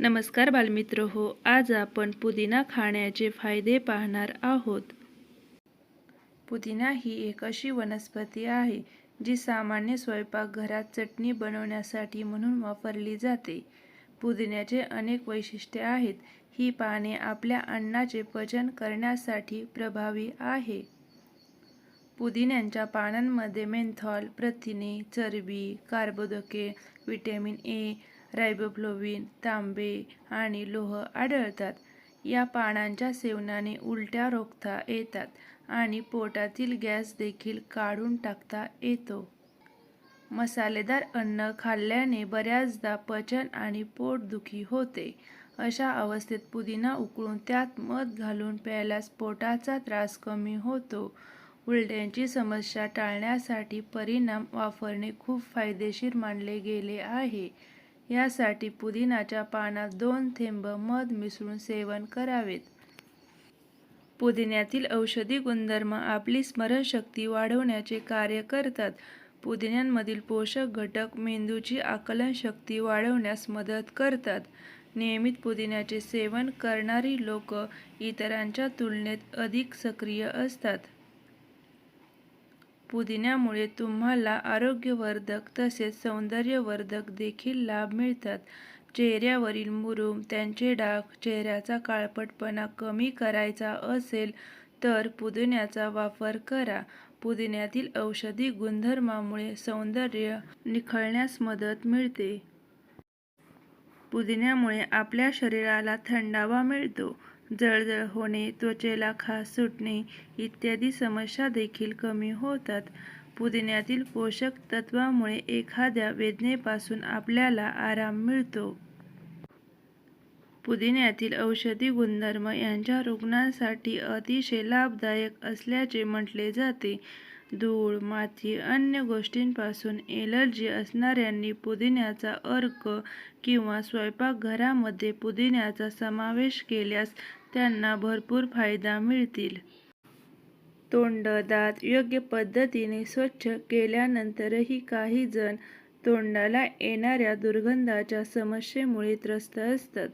नमस्कार बालमित्र हो आज आपण पुदिना खाण्याचे फायदे पाहणार आहोत. पुदिना ही एक अशी वनस्पती आहे जी सामान्य स्वयंपाकघरात चटणी बनवण्यासाठी म्हणून वापरली जाते. पुदिन्याचे अनेक वैशिष्ट्ये आहेत ही पाने आपल्या अन्नाचे पचन करण्यासाठी प्रभावी आहे. पुदिन्याच्या पानांमध्ये मेंथॉल प्रथिने चरबी कार्बोदके व्हिटॅमिन ए रायबोफ्लोविन तांबे आणि लोह आढळतात. या पानांच्या सेवनाने उलट्या रोखता येतात आणि पोटातील गॅस देखील काढून टाकता येतो. मसालेदार अन्न खाल्ल्याने बऱ्याचदा पचन आणि पोटदुखी होते. अशा अवस्थेत पुदिना उकळून त्यात मध घालून प्यायल्यास पोटाचा त्रास कमी होतो. उलट्यांची समस्या टाळण्यासाठी परिणाम वापरणे खूप फायदेशीर मानले गेले आहे. यासाठी पुदिनाच्या पानात दोन थेंब मध मिसळून सेवन करावेत. पुदिन्यातील औषधी गुणधर्म आपली स्मरणशक्ती वाढवण्याचे कार्य करतात. पुदिन्यांमधील पोषक घटक मेंदूची आकलनशक्ती वाढवण्यास मदत करतात. नियमित पुदिन्याचे सेवन करणारी लोक इतरांच्या तुलनेत अधिक सक्रिय असतात. पुदिन्यामुळे तुम्हाला आरोग्यवर्धक तसेच सौंदर्यवर्धक देखील लाभ मिळतात. चेहऱ्यावरील मुरूम त्यांचे डाग चेहऱ्याचा काळपटपणा कमी करायचा असेल तर पुदिन्याचा वापर करा. पुदिन्यातील औषधी गुणधर्मामुळे सौंदर्य निखळण्यास मदत मिळते. पुदिन्यामुळे आपल्या शरीराला थंडावा मिळतो. जळजळ होणे त्वचेला खास सुटणे इत्यादी समस्या देखील कमी होतात. पुदिन्यातील पोषक तत्वामुळे एखाद्या वेदनेपासून आपल्याला आराम मिळतो. पुदिन्यातील औषधी गुणधर्म यांच्या रुग्णांसाठी अतिशय लाभदायक असल्याचे म्हटले जाते. धूळ माती अन्य गोष्टींपासून एलर्जी असणाऱ्यांनी पुदिन्याचा अर्क किंवा स्वयंपाकघरामध्ये पुदिन्याचा समावेश केल्यास त्यांना भरपूर फायदा मिळतील. तोंड दात योग्य पद्धतीने स्वच्छ केल्यानंतरही काही जण तोंडाला येणाऱ्या दुर्गंधाच्या समस्येमुळे त्रस्त असतात.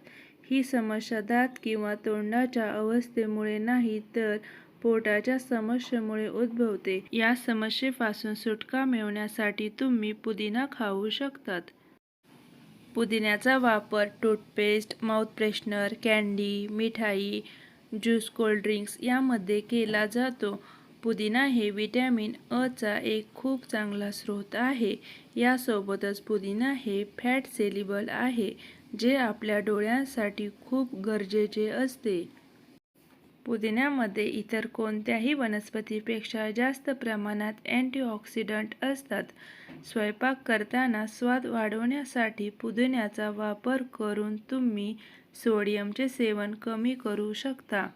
ही समस्या दात किंवा तोंडाच्या अवस्थेमुळे नाही तर पोटाच्या समस्येमुळे उद्भवते. या समस्येपासून सुटका मिळवण्यासाठी तुम्ही पुदिना खाऊ शकतात. पुदिन्याचा वापर टूथपेस्ट माउथ फ्रेशनर कँडी मिठाई ज्यूस कोल्ड्रिंक्स यामध्ये केला जातो. पुदिना हे विटॅमिन अचा एक खूप चांगला स्रोत आहे. यासोबतच पुदिना हे फॅट सेलिबल आहे जे आपल्या डोळ्यांसाठी खूप गरजेचे असते. पुदिन्यामध्ये इतर कोणत्याही वनस्पतीपेक्षा जास्त प्रमाणात अँटीऑक्सिडंट असतात. स्वयंपाक करताना स्वाद वाढवण्यासाठी पुदिन्याचा वापर करून तुम्ही सोडियमचे सेवन कमी करू शकता.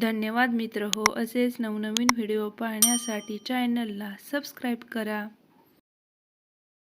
धन्यवाद मित्र. हो असेच नवनवीन व्हिडिओ पाहण्यासाठी चॅनलला सबस्क्राईब करा.